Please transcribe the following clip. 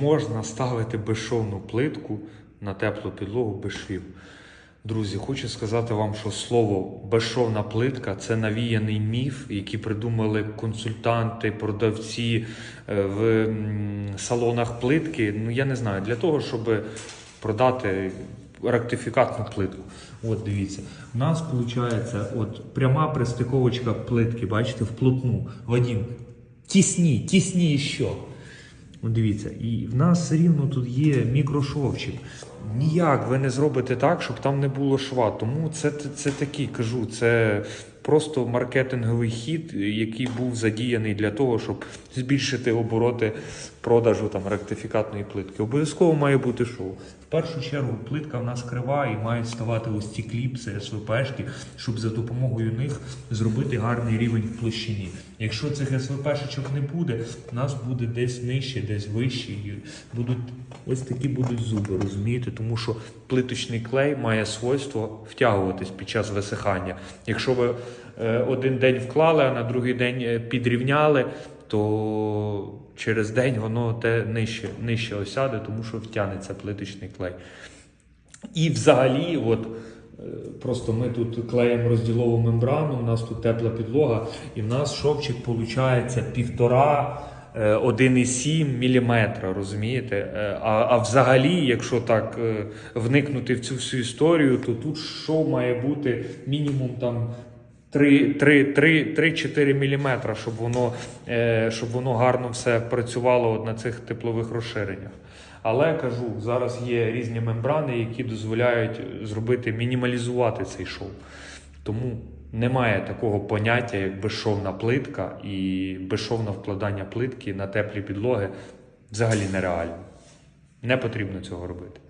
Можна ставити безшовну плитку на теплу підлогу без швів. Друзі, хочу сказати вам, що слово безшовна плитка це навіяний міф, який придумали консультанти, продавці е, в салонах плитки. Ну я не знаю, для того, щоб продати ректифікатну плитку. От дивіться, у нас виходить от пряма пристиковочка плитки, бачите, вплотну. Вадим, тісні, тісні що? Дивіться, і в нас все рівно тут є мікрошовчик. Ніяк ви не зробите так, щоб там не було шва. Тому це, це, такий, кажу, це просто маркетинговий хід, який був задіяний для того, щоб збільшити обороти продажу там ректифікатної плитки. Обов'язково має бути шоу. В першу чергу плитка в нас крива і мають ставати ось ці кліпси, СВПшки, щоб за допомогою них зробити гарний рівень в площині. Якщо цих СВПшечок не буде, у нас буде десь нижче, десь вище. Будуть ось такі будуть зуби, розумієте? Тому що плиточний клей має свойство втягуватись під час висихання. Якщо ви е, один день вклали, а на другий день е, підрівняли, то через день воно те нижче, нижче осяде, тому що втягнеться плиточний клей. І взагалі, от е, просто ми тут клеїмо розділову мембрану, у нас тут тепла підлога, і в нас шовчик виходить півтора. Е, 1,7 міліметра, розумієте? Е, А, а взагалі, якщо так е, вникнути в цю всю історію, то тут шов має бути мінімум там 3-4 міліметра, щоб воно, е, щоб воно гарно все працювало на цих теплових розширеннях. Але кажу, зараз є різні мембрани, які дозволяють зробити мінімалізувати цей шов. Тому немає такого поняття, як безшовна плитка і безшовне вкладання плитки на теплі підлоги взагалі нереально. Не потрібно цього робити.